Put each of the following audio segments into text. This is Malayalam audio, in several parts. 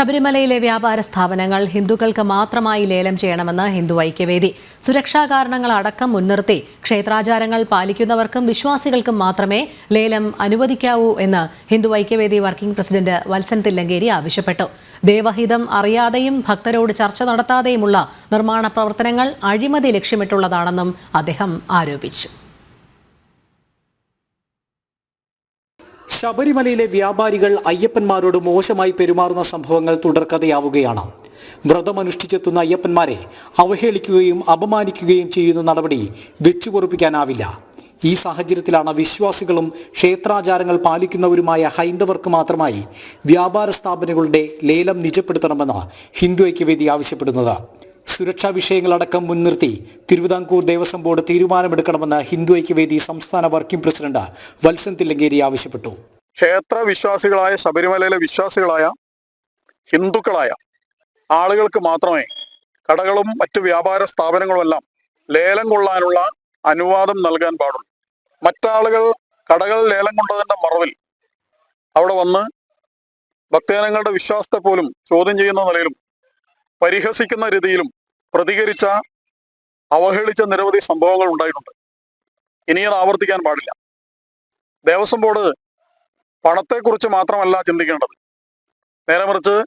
ശബരിമലയിലെ വ്യാപാര സ്ഥാപനങ്ങൾ ഹിന്ദുക്കൾക്ക് മാത്രമായി ലേലം ചെയ്യണമെന്ന് ഹിന്ദു ഐക്യവേദി. സുരക്ഷാ കാരണങ്ങൾ അടക്കം മുൻനിർത്തി ക്ഷേത്രാചാരങ്ങൾ പാലിക്കുന്നവർക്കും വിശ്വാസികൾക്കും മാത്രമേ ലേലം അനുവദിക്കാവൂ എന്ന് ഹിന്ദു ഐക്യവേദി വർക്കിംഗ് പ്രസിഡന്റ് വത്സൻ തില്ലങ്കേരി ആവശ്യപ്പെട്ടു. ദേവഹിതം അറിയാതെയും ഭക്തരോട് ചർച്ച നടത്താതെയുമുള്ള നിർമ്മാണ പ്രവർത്തനങ്ങൾ അഴിമതി ലക്ഷ്യമിട്ടുള്ളതാണെന്നും അദ്ദേഹം ആരോപിച്ചു. ശബരിമലയിലെ വ്യാപാരികൾ അയ്യപ്പന്മാരോട് മോശമായി പെരുമാറുന്ന സംഭവങ്ങൾ തുടർക്കഥയാവുകയാണ്. വ്രതമനുഷ്ഠിച്ചെത്തുന്ന അയ്യപ്പന്മാരെ അവഹേളിക്കുകയും അപമാനിക്കുകയും ചെയ്യുന്ന നടപടി വെച്ചുപൊറുപ്പിക്കാനാവില്ല. ഈ സാഹചര്യത്തിലാണ് വിശ്വാസികളും ക്ഷേത്രാചാരങ്ങൾ പാലിക്കുന്നവരുമായ ഹൈന്ദവർക്ക് മാത്രമായി വ്യാപാര സ്ഥാപനങ്ങളുടെ ലേലം നിജപ്പെടുത്തണമെന്ന് ഹിന്ദു ഐക്യവേദി ആവശ്യപ്പെടുന്നത്. സുരക്ഷാ വിഷയങ്ങളടക്കം മുൻനിർത്തി തിരുവിതാംകൂർ ദേവസ്വം ബോർഡ് തീരുമാനമെടുക്കണമെന്ന് ഹിന്ദു ഐക്യവേദി സംസ്ഥാന വർക്കിംഗ് പ്രസിഡന്റ് വത്സൻ തില്ലങ്കേരി ആവശ്യപ്പെട്ടു. ക്ഷേത്ര വിശ്വാസികളായ ശബരിമലയിലെ വിശ്വാസികളായ ഹിന്ദുക്കളായ ആളുകൾക്ക് മാത്രമേ കടകളും മറ്റു വ്യാപാര സ്ഥാപനങ്ങളും എല്ലാം ലേലം കൊള്ളാനുള്ള അനുവാദം നൽകാൻ പാടുള്ളൂ. മറ്റാളുകൾ കടകൾ ലേലം കൊണ്ടതിന്റെ മറവിൽ അവിടെ വന്ന് ഭക്തജനങ്ങളുടെ വിശ്വാസത്തെ പോലും ചോദ്യം ചെയ്യുന്ന നിലയിലും പരിഹസിക്കുന്ന രീതിയിലും പ്രതികരിച്ച അവഹേളിച്ച നിരവധി സംഭവങ്ങൾ ഉണ്ടായിട്ടുണ്ട്. ഇനി ഇനിയത് ആവർത്തിക്കാൻ പാടില്ല. ദേവസ്വം ബോർഡ് പണത്തെക്കുറിച്ച് മാത്രമല്ല ചിന്തിക്കേണ്ടത്. നേരെ മറിച്ച്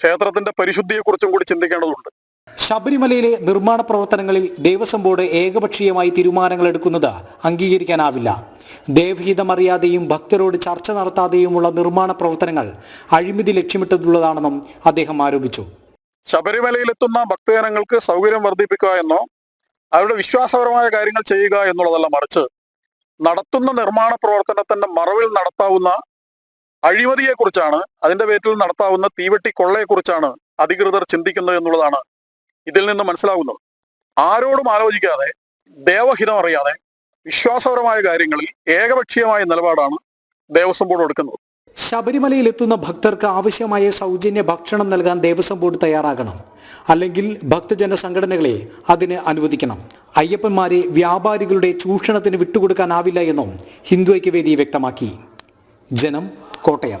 ക്ഷേത്രത്തിന്റെ പരിശുദ്ധിയെക്കുറിച്ചും കൂടി ചിന്തിക്കേണ്ടതുണ്ട്. ശബരിമലയിലെ നിർമ്മാണ പ്രവർത്തനങ്ങളിൽ ദേവസ്വം ബോർഡ് ഏകപക്ഷീയമായി തീരുമാനങ്ങൾ എടുക്കുന്നത് അംഗീകരിക്കാനാവില്ല. ദേവഹിതമറിയാതെയും ഭക്തരോട് ചർച്ച നടത്താതെയുമുള്ള നിർമ്മാണ പ്രവർത്തനങ്ങൾ അഴിമതി ലക്ഷ്യമിട്ടുള്ളതാണെന്നും അദ്ദേഹം ആരോപിച്ചു. ശബരിമലയിലെത്തുന്ന ഭക്തജനങ്ങൾക്ക് സൗകര്യം വർദ്ധിപ്പിക്കുക എന്നോ അവരുടെ വിശ്വാസപരമായ കാര്യങ്ങൾ ചെയ്യുക എന്നുള്ളതല്ല മറിച്ച് നടത്തുന്ന നിർമ്മാണ പ്രവർത്തനത്തിന്റെ മറവിൽ നടത്താവുന്ന അഴിമതിയെക്കുറിച്ചാണ് അതിന്റെ പേരിൽ നടത്താവുന്ന തീവെട്ടി കൊള്ളയെക്കുറിച്ചാണ് അധികൃതർ ചിന്തിക്കുന്നത് എന്നുള്ളതാണ് ഇതിൽ നിന്ന് മനസ്സിലാകുന്നത് ആരോടും ആലോചിക്കാതെ ദേവഹിതം അറിയാതെ വിശ്വാസപരമായ കാര്യങ്ങളിൽ ഏകപക്ഷീയമായ നിലപാടാണ് ദേവസ്വം ബോർഡ് എടുക്കുന്നത്. ശബരിമലയിൽ എത്തുന്ന ഭക്തർക്ക് ആവശ്യമായ സൗജന്യ ഭക്ഷണം നൽകാൻ ദേവസ്വം ബോർഡ് തയ്യാറാകണം. അല്ലെങ്കിൽ ഭക്തജന സംഘടനകളെ അതിന് അനുവദിക്കണം. അയ്യപ്പന്മാരെ വ്യാപാരികളുടെ ചൂഷണത്തിന് വിട്ടുകൊടുക്കാനാവില്ല എന്നും ഹിന്ദു ഐക്യവേദി വ്യക്തമാക്കി. ജനം കോട്ടയം.